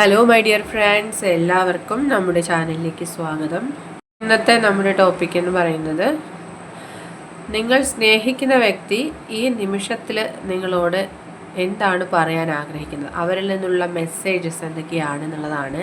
Hello my dear friends എല്ലാവർക്കും നമ്മുടെ ചാനലിലേക്ക് സ്വാഗതം. ഇന്നത്തെ നമ്മുടെ ടോപ്പിക് എന്ന് പറയുന്നത് നിങ്ങൾ സ്നേഹിക്കുന്ന വ്യക്തി ഈ നിമിഷത്തിൽ നിങ്ങളോട് എന്താണ് പറയാൻ ആഗ്രഹിക്കുന്നത്? അവരിൽ നിന്നുള്ള മെസ്സേജസ് എന്തൊക്കെയാണ് എന്നുള്ളതാണ്.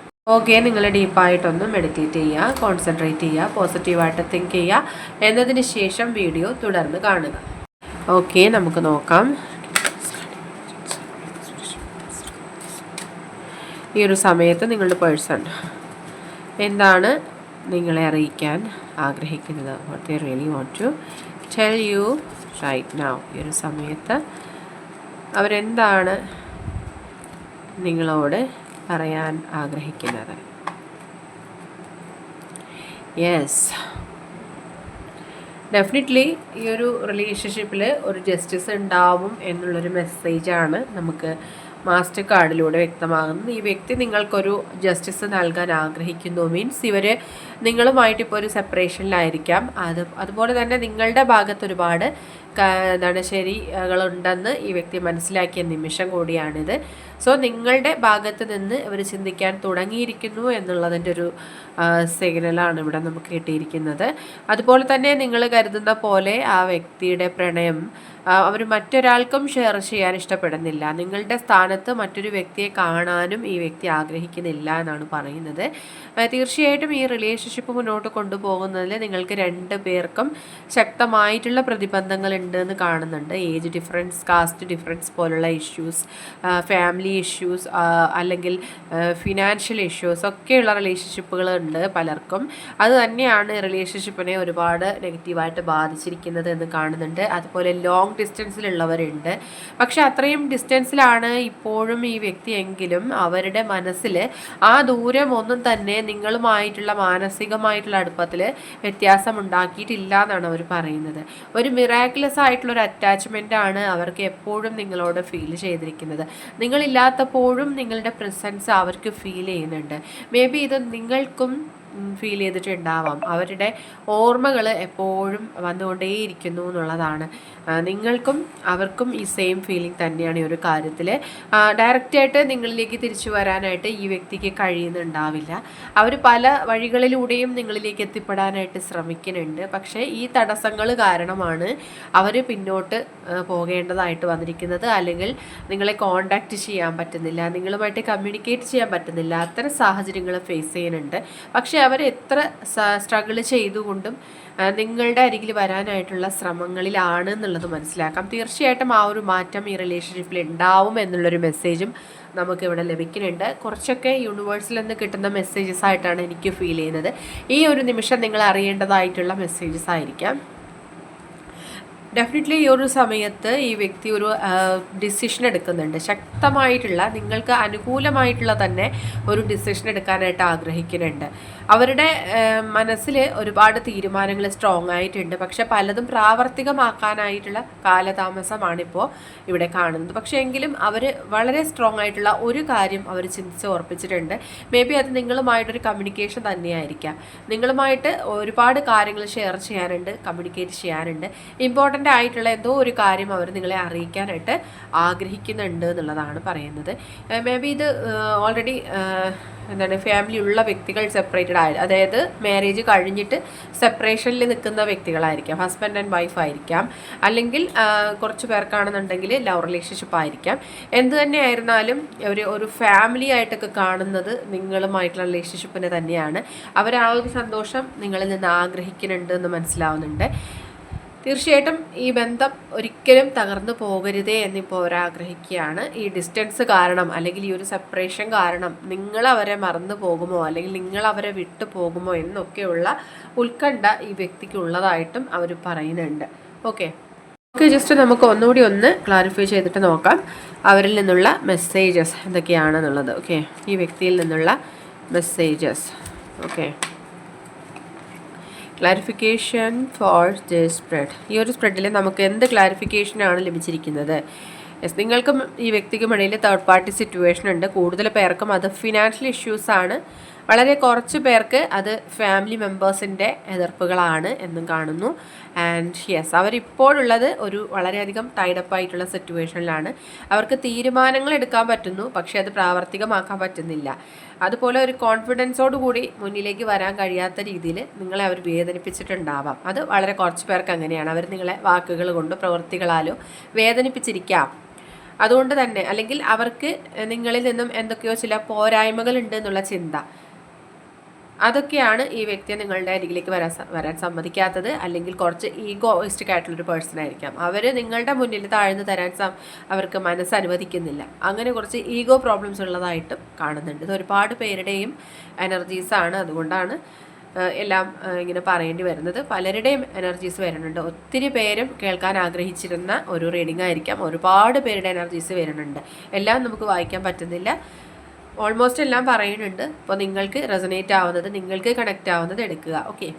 ഓക്കെ നിങ്ങൾ ഡീപ്പായിട്ടൊന്ന് മെഡിറ്റേറ്റ് ചെയ്യുക കോൺസെൻട്രേറ്റ് ചെയ്യുക പോസിറ്റീവായിട്ട് തിങ്ക് ചെയ്യുക എന്നതിന് ശേഷം വീഡിയോ തുടർന്ന് കാണുക. ഓക്കെ നമുക്ക് നോക്കാം. ഈ ഒരു സമയത്ത് നിങ്ങളുടെ പേഴ്സൺ എന്താണ് നിങ്ങളെ അറിയിക്കാൻ ആഗ്രഹിക്കുന്നത്? What really want to tell you right now ഈ ഒരു സമയത്ത് അവരെന്താണ് നിങ്ങളോട് പറയാൻ ആഗ്രഹിക്കുന്നത്. യെസ് ഡെഫിനറ്റ്ലി ഈ ഒരു റിലേഷൻഷിപ്പിൽ ഒരു ജസ്റ്റിസ് ഉണ്ടാവും എന്നുള്ളൊരു മെസ്സേജാണ് നമുക്ക് മാസ്റ്റർ കാർഡിലൂടെ വ്യക്തമാകുന്നത്. ഈ വ്യക്തി നിങ്ങൾക്കൊരു ജസ്റ്റിസ് നൽകാൻ ആഗ്രഹിക്കുന്നു. മീൻസ് ഇവർ നിങ്ങളുമായിട്ട് ഇപ്പോൾ ഒരു സെപ്പറേഷനിലായിരിക്കാം അത് അതുപോലെ തന്നെ നിങ്ങളുടെ ഭാഗത്ത് ഒരുപാട് എന്താണ് ശരികളുണ്ടെന്ന് ഈ വ്യക്തി മനസ്സിലാക്കിയ നിമിഷം കൂടിയാണിത്. സോ നിങ്ങളുടെ ഭാഗത്ത് നിന്ന് ഇവർ ചിന്തിക്കാൻ തുടങ്ങിയിരിക്കുന്നു എന്നുള്ളതിന്റെ ഒരു സിഗ്നലാണ് ഇവിടെ നമുക്ക് കിട്ടിയിരിക്കുന്നത്. അതുപോലെ തന്നെ നിങ്ങൾ കരുതുന്ന പോലെ ആ വ്യക്തിയുടെ പ്രണയം അവർ മറ്റൊരാൾക്കും ഷെയർ ചെയ്യാൻ ഇഷ്ടപ്പെടുന്നില്ല. നിങ്ങളുടെ സ്ഥാനത്ത് മറ്റൊരു വ്യക്തിയെ കാണാനും ഈ വ്യക്തി ആഗ്രഹിക്കുന്നില്ല എന്നാണ് പറയുന്നത്. തീർച്ചയായിട്ടും ഈ റിലേഷൻഷിപ്പ് മുന്നോട്ട് കൊണ്ടുപോകുന്നതിൽ നിങ്ങൾക്ക് രണ്ട് പേർക്കും ശക്തമായിട്ടുള്ള പ്രതിബന്ധങ്ങൾ ഉണ്ട് എന്ന് കാണുന്നുണ്ട് ഏജ് ഡിഫറൻസ് കാസ്റ്റ് ഡിഫറൻസ് പോലുള്ള ഇഷ്യൂസ് ഫാമിലി ഇഷ്യൂസ് അല്ലെങ്കിൽ ഫിനാൻഷ്യൽ ഇഷ്യൂസ് ഒക്കെയുള്ള റിലേഷൻഷിപ്പുകൾ ഉണ്ട് പലർക്കും. അത് തന്നെയാണ് റിലേഷൻഷിപ്പിനെ ഒരുപാട് നെഗറ്റീവായിട്ട് ബാധിച്ചിരിക്കുന്നത് എന്ന് കാണുന്നുണ്ട്. അതുപോലെ ലോങ് ഡിസ്റ്റൻസിലുള്ളവരുണ്ട് പക്ഷേ അത്രയും ഡിസ്റ്റൻസിലാണ് ഇപ്പോഴും ഈ വ്യക്തിയെങ്കിലും അവരുടെ മനസ്സിൽ ആ ദൂരം ഒന്നും തന്നെ നിങ്ങളുമായിട്ടുള്ള മാനസികമായിട്ടുള്ള അടുപ്പത്തിൽ വ്യത്യാസം ഉണ്ടാക്കിയിട്ടില്ല എന്നാണ് അവർ പറയുന്നത്. ഒരു മിറാക്കുലസ് ആയിട്ടുള്ള ഒരു അറ്റാച്ച്മെന്റ് ആണ് അവർക്ക് എപ്പോഴും നിങ്ങളോട് ഫീൽ ചെയ്തിരിക്കുന്നത്. നിങ്ങളില്ലാത്തപ്പോഴും നിങ്ങളുടെ പ്രസൻസ് അവർക്ക് ഫീൽ ചെയ്യുന്നുണ്ട്. മേ ബി ഇത് നിങ്ങൾക്കും ഫീൽ ചെയ്തിട്ടുണ്ടാവാം. അവരുടെ ഓർമ്മകൾ എപ്പോഴും വന്നുകൊണ്ടേയിരിക്കുന്നു എന്നുള്ളതാണ്. നിങ്ങൾക്കും അവർക്കും ഈ സെയിം ഫീലിംഗ് തന്നെയാണ് ഈ ഒരു കാര്യത്തിൽ ഡയറക്റ്റായിട്ട് നിങ്ങളിലേക്ക് തിരിച്ചു വരാനായിട്ട് ഈ വ്യക്തിക്ക് കഴിയുന്നുണ്ടാവില്ല. അവർ പല വഴികളിലൂടെയും നിങ്ങളിലേക്ക് എത്തിപ്പെടാനായിട്ട് ശ്രമിക്കുന്നുണ്ട്. പക്ഷേ ഈ തടസ്സങ്ങൾ കാരണമാണ് അവർ പിന്നോട്ട് പോകേണ്ടതായിട്ട് വന്നിരിക്കുന്നത്. അല്ലെങ്കിൽ നിങ്ങളെ കോണ്ടാക്റ്റ് ചെയ്യാൻ പറ്റുന്നില്ല. നിങ്ങളുമായിട്ട് കമ്മ്യൂണിക്കേറ്റ് ചെയ്യാൻ പറ്റുന്നില്ല. അത്തരം സാഹചര്യങ്ങൾ ഫേസ് ചെയ്യുന്നുണ്ട്. പക്ഷേ അവർ എത്ര സ്ട്രഗിൾ ചെയ്തുകൊണ്ടും നിങ്ങളുടെ അരികിൽ വരാനായിട്ടുള്ള ശ്രമങ്ങളിലാണ് എന്നുള്ളത് മനസ്സിലാക്കാം. തീർച്ചയായിട്ടും ആ ഒരു മാറ്റം ഈ റിലേഷൻഷിപ്പിൽ ഉണ്ടാവും എന്നുള്ളൊരു മെസ്സേജും നമുക്കിവിടെ ലഭിക്കുന്നുണ്ട്. കുറച്ചൊക്കെ യൂണിവേഴ്സിൽ നിന്ന് കിട്ടുന്ന മെസ്സേജസ് ആയിട്ടാണ് എനിക്ക് ഫീൽ ചെയ്യുന്നത്. ഈ ഒരു നിമിഷം നിങ്ങൾ അറിയേണ്ടതായിട്ടുള്ള മെസ്സേജസ് ആയിരിക്കാം. ഡെഫിനറ്റ്ലി ഈ ഒരു സമയത്ത് ഈ വ്യക്തി ഒരു ഡിസിഷൻ എടുക്കുന്നുണ്ട്. ശക്തമായിട്ടുള്ള നിങ്ങൾക്ക് അനുകൂലമായിട്ടുള്ള തന്നെ ഒരു ഡിസിഷൻ എടുക്കാനായിട്ട് ആഗ്രഹിക്കുന്നുണ്ട്. അവരുടെ മനസ്സിൽ ഒരുപാട് തീരുമാനങ്ങൾ സ്ട്രോങ് ആയിട്ടുണ്ട്. പക്ഷെ പലതും പ്രാവർത്തികമാക്കാനായിട്ടുള്ള കാലതാമസമാണിപ്പോൾ ഇവിടെ കാണുന്നത്. പക്ഷെ എങ്കിലും അവർ വളരെ സ്ട്രോങ് ആയിട്ടുള്ള ഒരു കാര്യം അവർ ചിന്തിച്ച് ഉറപ്പിച്ചിട്ടുണ്ട്. മേ ബി അത് നിങ്ങളുമായിട്ടൊരു കമ്മ്യൂണിക്കേഷൻ തന്നെയായിരിക്കാം. നിങ്ങളുമായിട്ട് ഒരുപാട് കാര്യങ്ങൾ ഷെയർ ചെയ്യാനുണ്ട് കമ്മ്യൂണിക്കേറ്റ് ചെയ്യാനുണ്ട്. ഇമ്പോർട്ടന്റ് ആയിട്ടുള്ള എന്തോ ഒരു കാര്യം അവർ നിങ്ങളെ അറിയിക്കാനായിട്ട് ആഗ്രഹിക്കുന്നുണ്ട് എന്നുള്ളതാണ് പറയുന്നത്. മേ ബി ഇത് ഓൾറെഡി എന്താണ് ഫാമിലി ഉള്ള വ്യക്തികൾ സെപ്പറേറ്റഡ് ആയി അതായത് മാരേജ് കഴിഞ്ഞിട്ട് സെപ്പറേഷനിൽ നിൽക്കുന്ന വ്യക്തികളായിരിക്കാം. ഹസ്ബൻഡ് ആൻഡ് വൈഫ് ആയിരിക്കാം. അല്ലെങ്കിൽ കുറച്ച് പേർക്കാണെന്നുണ്ടെങ്കിൽ ലവ് റിലേഷൻഷിപ്പ് ആയിരിക്കാം. എന്ത് തന്നെ ആയിരുന്നാലും ഒരു ഒരു ഫാമിലി ആയിട്ടൊക്കെ കാണുന്നത് നിങ്ങളുമായിട്ടുള്ള റിലേഷൻഷിപ്പിനെ തന്നെയാണ്. അവർ ആ ഒരു സന്തോഷം നിങ്ങളിൽ നിന്ന് ആഗ്രഹിക്കുന്നുണ്ട് എന്ന് മനസ്സിലാവുന്നുണ്ട്. തീർച്ചയായിട്ടും ഈ ബന്ധം ഒരിക്കലും തകർന്നു പോകരുതേ എന്നിപ്പോൾ അവരാഗ്രഹിക്കുകയാണ് ഈ ഡിസ്റ്റൻസ് കാരണം അല്ലെങ്കിൽ ഈ ഒരു സെപ്പറേഷൻ കാരണം നിങ്ങൾ അവരെ മറന്നു പോകുമോ അല്ലെങ്കിൽ നിങ്ങൾ അവരെ വിട്ടു പോകുമോ എന്നൊക്കെയുള്ള ഉത്കണ്ഠ ഈ വ്യക്തിക്ക് ഉള്ളതായിട്ടും അവർ പറയുന്നുണ്ട്. ഓക്കെ ഓക്കെ ജസ്റ്റ് നമുക്ക് ഒന്നുകൂടി ഒന്ന് ക്ലാരിഫൈ ചെയ്തിട്ട് നോക്കാം. അവരിൽ നിന്നുള്ള മെസ്സേജസ് എന്തൊക്കെയാണെന്നുള്ളത്. ഓക്കെ ഈ വ്യക്തിയിൽ നിന്നുള്ള messages okay clarification for the spread ഈ ഒരു സ്പ്രെഡിൽ നമുക്ക് എന്ത് ക്ലാരിഫിക്കേഷനാണ് ലഭിച്ചിരിക്കുന്നത്? യെസ് നിങ്ങൾക്കും ഈ വ്യക്തിക്കും ഇടയിൽ തേർഡ് പാർട്ടി സിറ്റുവേഷൻ ഉണ്ട്. കൂടുതൽ പേർക്കും അത് ഫിനാൻഷ്യൽ ഇഷ്യൂസാണ് വളരെ കുറച്ച് പേർക്ക് അത് ഫാമിലി മെമ്പേഴ്സിന്റെ എതിർപ്പുകളാണ് എന്നും കാണുന്നു. ആൻഡ് യെസ് അവരിപ്പോഴുള്ളത് ഒരു വളരെയധികം ടൈഡപ്പ് ആയിട്ടുള്ള സിറ്റുവേഷനിലാണ് അവർക്ക് തീരുമാനങ്ങൾ എടുക്കാൻ പറ്റുന്നു പക്ഷേ അത് പ്രാവർത്തികമാക്കാൻ പറ്റുന്നില്ല. അതുപോലെ ഒരു കോൺഫിഡൻസോട് കൂടി മുന്നിലേക്ക് വരാൻ കഴിയാത്ത രീതിയിൽ നിങ്ങളെ അവർ വേദനിപ്പിച്ചിട്ടുണ്ടാവാം. അത് വളരെ കുറച്ച് പേർക്ക് അങ്ങനെയാണ്. അവർ നിങ്ങളെ വാക്കുകൾ കൊണ്ടോ പ്രവൃത്തികളാലോ വേദനിപ്പിച്ചിരിക്കാം. അതുകൊണ്ട് തന്നെ അല്ലെങ്കിൽ അവർക്ക് നിങ്ങളിൽ നിന്നും എന്തൊക്കെയോ ചില പോരായ്മകൾ ഉണ്ട് എന്നുള്ള ചിന്ത. അതൊക്കെയാണ് ഈ വ്യക്തിയെ നിങ്ങളുടെ അരികിലേക്ക് വരാൻ വരാൻ സമ്മതിക്കാത്തത്. അല്ലെങ്കിൽ കുറച്ച് ഈഗോയിസ്റ്റിക് ആയിട്ടുള്ളൊരു പേഴ്സൺ ആയിരിക്കാം. അവർ നിങ്ങളുടെ മുന്നിൽ താഴ്ന്നു തരാൻ അവർക്ക് മനസ്സ് അനുവദിക്കുന്നില്ല അങ്ങനെ കുറച്ച് ഈഗോ പ്രോബ്ലംസ് ഉള്ളതായിട്ടും കാണുന്നുണ്ട്. ഇത് ഒരുപാട് പേരുടെയും എനർജീസാണ് അതുകൊണ്ടാണ് എല്ലാം ഇങ്ങനെ പറയേണ്ടി വരുന്നത്. പലരുടെയും എനർജീസ് വരുന്നുണ്ട്. ഒത്തിരി പേരും കേൾക്കാൻ ആഗ്രഹിച്ചിരുന്ന ഒരു റീഡിംഗ് ആയിരിക്കാം. ഒരുപാട് പേരുടെ എനർജീസ് വരുന്നുണ്ട്. എല്ലാം നമുക്ക് വായിക്കാൻ പറ്റുന്നില്ല. ഓൾമോസ്റ്റ് എല്ലാം പറയുന്നുണ്ട്. അപ്പോൾ നിങ്ങൾക്ക് റെസനേറ്റ് ആവുന്നത് നിങ്ങൾക്ക് കണക്റ്റ് ആവുന്നത് എടുക്കുക. ഓക്കെ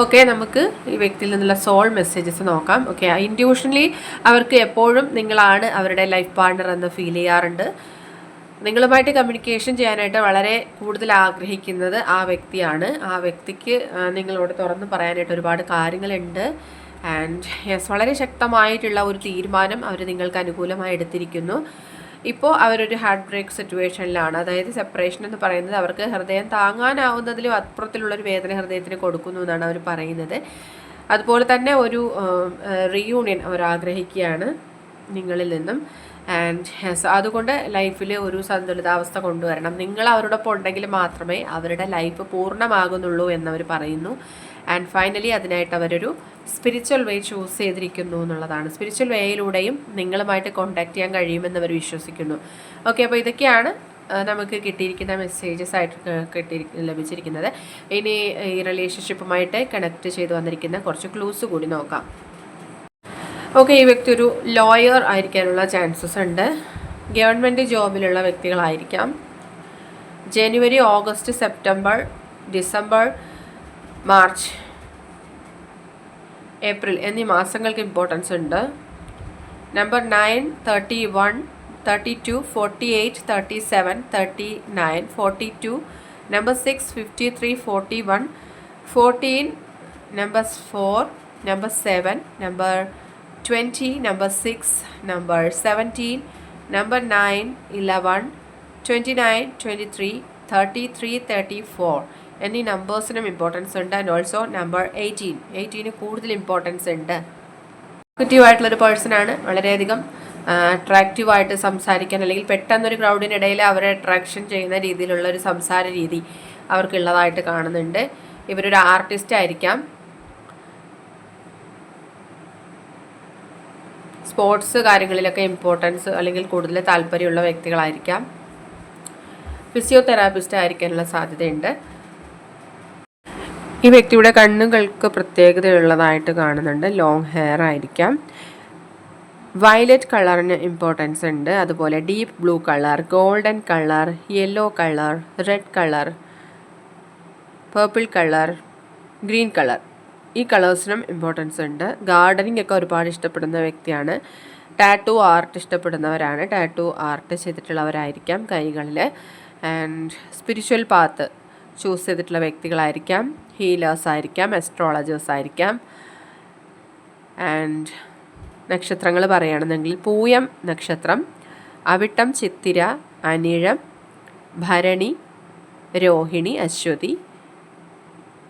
ഓക്കെ നമുക്ക് ഈ വ്യക്തിയിൽ നിന്നുള്ള സോൾ മെസ്സേജസ് നോക്കാം. ഓക്കെ ഇൻഡ്യൂഷണലി അവർക്ക് എപ്പോഴും നിങ്ങളാണ് അവരുടെ ലൈഫ് പാർട്ണർ എന്ന് ഫീൽ ചെയ്യാറുണ്ട്. നിങ്ങളുമായിട്ട് കമ്മ്യൂണിക്കേഷൻ ചെയ്യാനായിട്ട് വളരെ കൂടുതൽ ആഗ്രഹിക്കുന്നത് ആ വ്യക്തിയാണ്. ആ വ്യക്തിക്ക് നിങ്ങളോട് തുറന്ന് പറയാനായിട്ട് ഒരുപാട് കാര്യങ്ങളുണ്ട്. ആൻഡ് യെസ് വളരെ ശക്തമായിട്ടുള്ള ഒരു തീരുമാനം അവർ നിങ്ങൾക്ക് അനുകൂലമായി എടുത്തിരിക്കുന്നു. ഇപ്പോൾ അവരൊരു ഹാർട്ട് ബ്രേക്ക് സിറ്റുവേഷനിലാണ് അതായത് സെപ്പറേഷൻ എന്ന് പറയുന്നത് അവർക്ക് ഹൃദയം താങ്ങാനാവുന്നതിലും അപ്പുറത്തിലുള്ളൊരു വേദന ഹൃദയത്തിന് കൊടുക്കുന്നു എന്നാണ് അവർ പറയുന്നത്. അതുപോലെ തന്നെ ഒരു റീയൂണിയൻ അവർ ആഗ്രഹിക്കുകയാണ് നിങ്ങളിൽ നിന്നും. ആൻഡ് അതുകൊണ്ട് ലൈഫിൽ ഒരു സന്തുലിതാവസ്ഥ കൊണ്ടുവരണം. നിങ്ങൾ അവരോടൊപ്പം ഉണ്ടെങ്കിൽ മാത്രമേ അവരുടെ ലൈഫ് പൂർണമാകുന്നുള്ളൂ എന്നവർ പറയുന്നു. ആൻഡ് ഫൈനലി അതിനായിട്ട് അവരൊരു സ്പിരിച്വൽ വേ ചൂസ് ചെയ്തിരിക്കുന്നു എന്നുള്ളതാണ്. സ്പിരിച്വൽ വേയിലൂടെയും നിങ്ങളുമായിട്ട് കോണ്ടാക്ട് ചെയ്യാൻ കഴിയുമെന്ന് അവർ വിശ്വസിക്കുന്നു. ഓക്കെ അപ്പോൾ ഇതൊക്കെയാണ് നമുക്ക് കിട്ടിയിരിക്കുന്ന മെസ്സേജസ് ആയിട്ട് കിട്ടി ലഭിച്ചിരിക്കുന്നത്. ഇനി ഈ റിലേഷൻഷിപ്പുമായിട്ട് കണക്ട് ചെയ്ത് വന്നിരിക്കുന്ന കുറച്ച് ക്ലൂസ് കൂടി നോക്കാം. ഓക്കെ ഈ വ്യക്തി ഒരു ലോയർ ആയിരിക്കാനുള്ള ചാൻസസ് ഉണ്ട്. ഗവൺമെന്റ് ജോബിലുള്ള വ്യക്തികളായിരിക്കാം. ജനുവരി August September December March April എന്നീ മാസങ്ങൾക്ക് ഇമ്പോർട്ടൻസ് ഉണ്ട്. Number nine thirty one thirty two forty eight thirty seven thirty nine forty two number six fifty three forty one fourteen number four number seven number twenty number six number seventeen number nine eleven twenty nine twenty three thirty three thirty four എന്നീ നമ്പേഴ്സിനും importance ഉണ്ട്. And also number eighteen എയ്റ്റീന് കൂടുതൽ importance ഉണ്ട്. Positive ആയിട്ടുള്ളൊരു പേഴ്സണാണ് വളരെയധികം അട്രാക്റ്റീവായിട്ട് സംസാരിക്കാൻ അല്ലെങ്കിൽ പെട്ടെന്നൊരു ക്രൗഡിനിടയിൽ അവരെ അട്രാക്ഷൻ ചെയ്യുന്ന രീതിയിലുള്ള ഒരു സംസാര രീതി അവർക്കുള്ളതായിട്ട് കാണുന്നുണ്ട്. ഇവരൊരു ആർട്ടിസ്റ്റ് ആയിരിക്കാം. സ്പോർട്സ് കാര്യങ്ങളിലൊക്കെ ഇമ്പോർട്ടൻസ് അല്ലെങ്കിൽ കൂടുതൽ താല്പര്യമുള്ള വ്യക്തികളായിരിക്കാം. ഫിസിയോതെറാപ്പിസ്റ്റ് ആയിരിക്കാനുള്ള സാധ്യതയുണ്ട്. ഈ വ്യക്തിയുടെ കണ്ണുകൾക്ക് പ്രത്യേകതയുള്ളതായിട്ട് കാണുന്നുണ്ട്. ലോങ് ഹെയർ ആയിരിക്കാം. വയലറ്റ് കളറിന് ഇമ്പോർട്ടൻസ് ഉണ്ട്. അതുപോലെ deep blue colour golden colour yellow colour red colour purple colour green colour ഈ കളേഴ്സിനും ഇമ്പോർട്ടൻസ് ഉണ്ട്. ഗാർഡനിങ് ഒക്കെ ഒരുപാട് ഇഷ്ടപ്പെടുന്ന വ്യക്തിയാണ്. ടാറ്റു ആർട്ട് ഇഷ്ടപ്പെടുന്നവരാണ്. ടാറ്റു ആർട്ട് ചെയ്തിട്ടുള്ളവരായിരിക്കാം കൈകളിൽ ആൻഡ് സ്പിരിച്വൽ പാത്ത് ചൂസ് ചെയ്തിട്ടുള്ള വ്യക്തികളായിരിക്കാം. ഹീലേഴ്സ് ആയിരിക്കാം അസ്ട്രോളജേഴ്സ് ആയിരിക്കാം. ആൻഡ് നക്ഷത്രങ്ങൾ പറയുകയാണെന്നെങ്കിൽ പൂയം നക്ഷത്രം അവിട്ടം ചിത്തിര അനിഴം ഭരണി രോഹിണി അശ്വതി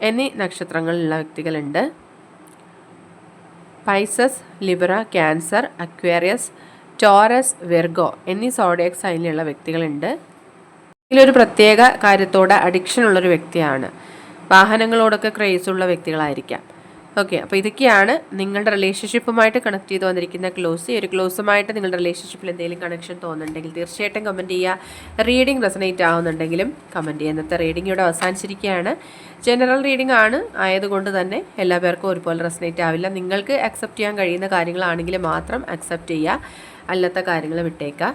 എന്നീ നക്ഷത്രങ്ങളിലുള്ള വ്യക്തികളുണ്ട്. Pisces Libra Cancer Aquarius Taurus Virgo എന്നീ സോഡിയക് സൈനിലുള്ള വ്യക്തികളുണ്ട്. ഇതിലൊരു പ്രത്യേക കാര്യത്തോടെ അഡിക്ഷൻ ഉള്ളൊരു വ്യക്തിയാണ്. വാഹനങ്ങളോടൊക്കെ ക്രേസ് ഉള്ള വ്യക്തികളായിരിക്കാം. ഓക്കെ അപ്പോൾ ഇതൊക്കെയാണ് നിങ്ങളുടെ റിലേഷൻഷിപ്പുമായിട്ട് കണക്ട് ചെയ്ത് വന്നിരിക്കുന്ന ക്ലോസ് ഈ ഒരു ക്ലോസുമായിട്ട് നിങ്ങളുടെ റിലേഷൻഷിപ്പിൽ എന്തെങ്കിലും കണക്ഷൻ തോന്നുന്നുണ്ടെങ്കിൽ തീർച്ചയായിട്ടും കമന്റ് ചെയ്യുക. റീഡിംഗ് റെസനേറ്റ് ആവുന്നുണ്ടെങ്കിലും കമന്റ് ചെയ്യുക. ഇന്നത്തെ റീഡിംഗ് ഇവിടെ അവസാനിച്ചിരിക്കുകയാണ്. ജനറൽ റീഡിംഗ് ആണ്. ആയതുകൊണ്ട് തന്നെ എല്ലാ പേർക്കും ഒരുപോലെ റെസനേറ്റ് ആവില്ല. നിങ്ങൾക്ക് അക്സെപ്റ്റ് ചെയ്യാൻ കഴിയുന്ന കാര്യങ്ങളാണെങ്കിൽ മാത്രം അക്സെപ്റ്റ് ചെയ്യുക. അല്ലാത്ത കാര്യങ്ങൾ വിട്ടേക്കുക.